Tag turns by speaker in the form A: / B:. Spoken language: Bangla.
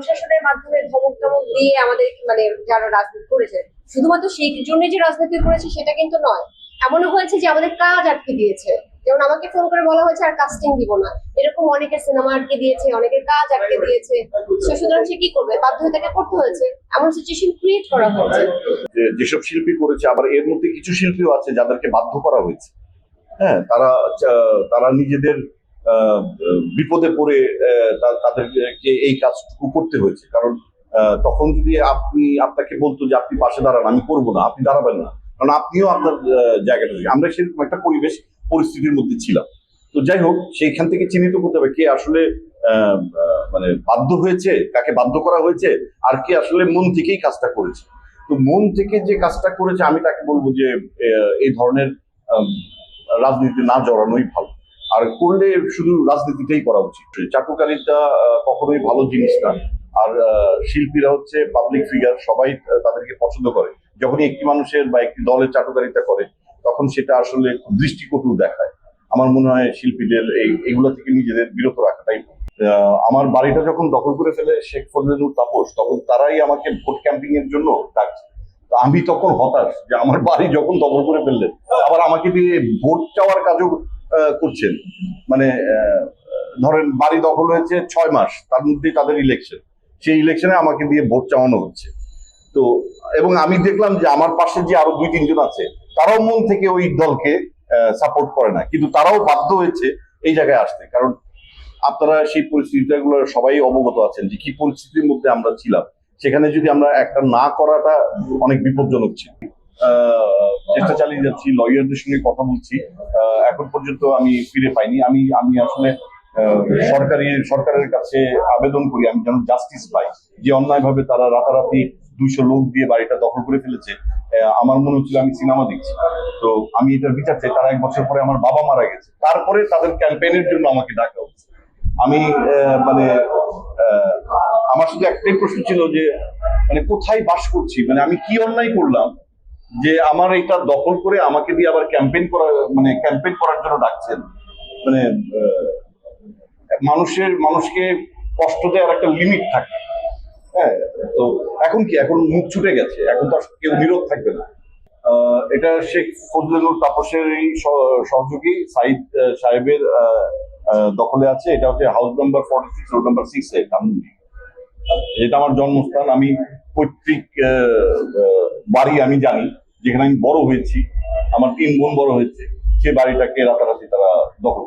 A: প্রশাসনের মাধ্যমে ধমক টমক দিয়ে আমাদের মানে যারা রাজনীতি করেছে, শুধুমাত্র সেই জন্য যে রাজনীতি করেছে সেটা কিন্তু নয়। এমনও হয়েছে যে আমাদের কাজ আটকে দিয়েছে। যেমন আমাকে ফোন করে বলা হয়েছে, আর কাস্টিং দিব না। এরকম অনেকের সিনেমা আটকে দিয়েছে, অনেকের কাজ আটকে দিয়েছে। সুতরাং সে কি করবে? বাধ্য হয়ে তাকে করতে হয়েছে। এমন সিচুয়েশন ক্রিয়েট করা হয়েছে।
B: যেসব শিল্পী করেছে, আবার এর মধ্যে কিছু শিল্পীও আছে যাদেরকে বাধ্য করা হয়েছে। হ্যাঁ তারা তারা নিজেদের বিপদে পড়ে তাদেরকে এই কাজটুকু করতে হয়েছে। কারণ তখন যদি আপনি আপনাকে বলতো যে আপনি পাশে দাঁড়ান, আমি করব না, আপনি দাঁড়াবেন না। কারণ আপনিও আপনার জায়গাটা আমরা সেরকম একটা পরিবেশ, পরিস্থিতির মধ্যে ছিলাম। তো যাই হোক, সেইখান থেকে চিহ্নিত করতে হবে কে আসলে মানে বাধ্য হয়েছে, কাকে বাধ্য করা হয়েছে, আর কে আসলে মন থেকেই কাজটা করেছে। তো মন থেকে যে কাজটা করেছে, আমি তাকে বলব যে এই ধরনের রাজনীতি না জড়ানোই ভালো। আর করলে শুধু রাজনীতিটাই করা উচিত। চাটুকারিতা কখনোই ভালো জিনিস না। আর শিল্পীরা হচ্ছে পাবলিক ফিগার সবাই তাদেরকে পছন্দ করে। যখনই একটি মানুষের বা একটি দলের চাটুকারিতা করে, তখন সেটা আসলে দৃষ্টিকটু দেখায়। আমার মনে হয় শিল্পীদের এই, এগুলো থেকে নিজেদের বিরত রাখাটাই আমার বাড়িটা যখন দখল করে ফেলে শেখ ফজলেনুর তাপস, তখন তারাই আমাকে ভোট ক্যাম্পিং এর জন্য ডাকছে। আমি তখন হতাশ যে আমার বাড়ি যখন দখল করে ফেললেন, আবার আমাকে দিয়ে ভোট চাওয়ার কাজও করছেন। মানে ধরেন বাড়ি দখল হয়েছে ছয় মাস, তার মধ্যেই তাদের ইলেকশন সেই ইলেকশনে আমাকে দিয়ে ভোট চাওয়ানো হচ্ছে। তো, এবং আমি দেখলাম যে আমার পাশে যে আরও দুই তিনজন আছে, তারাও মন থেকে ওই দলকে সাপোর্ট করে না। কিন্তু তারাও বাধ্য হয়েছে এই জায়গায় আসতে। কারণ আপনারা সেই পরিস্থিতিগুলো সবাই অবগত আছেন যে কি পরিস্থিতির মধ্যে আমরা ছিলাম। সেখানে যদি আমরা একটা না করাটা অনেক বিপজ্জনক ছিল। চেষ্টা চালিয়ে যাচ্ছি, লয়ারদের সঙ্গে কথা বলছি। এখন পর্যন্ত আমি ফিরে পাইনি। আমি আমি আসলে সরকারি, সরকারের কাছে আবেদন করি, আমি যেন জাস্টিস পাই। যে অন্যায়ভাবে তারা রাতারাতি দুইশো লোক দিয়ে বাড়িটা দখল করে ফেলেছে আমার মনে হচ্ছিল আমি সিনেমা দেখছি। তো আমি এটার বিচার চাই। তারা এক বছর পরে আমার বাবা মারা গেছে। তারপরে তাদের ক্যাম্পেইনের জন্য আমাকে ডাকা হচ্ছে আমি মানে আমার শুধু একটাই প্রশ্ন ছিল যে মানে কোথায় বাস করছি? মানে আমি কি অন্যায় করলাম? যে আমার এটা দখল করে আমাকে দিয়ে আবার ক্যাম্পেইন করা মানে ক্যাম্পেইন করার জন্য ডাকছেন। মানে মানুষের, মানুষকে কষ্ট দেওয়ার একটা লিমিট থাকে। হ্যাঁ তো এখন কি? এখন মুখ ছুটে গেছে। এখন তো কেউ নীরব থাকবে না। এটা শেখ ফজলুল তাপসের এই সহ- সহযোগী। সাইদ সাহেবের দখলে আছে। এটা হচ্ছে house number forty six road number six A এটা আমার জন্মস্থান। আমি পৈতৃক বাড়ি আমি জানি, যেখানে আমি বড় হয়েছি, আমার তিন বোন বড় হয়েছে, সে বাড়িটাকে রাতারাতি তারা দখল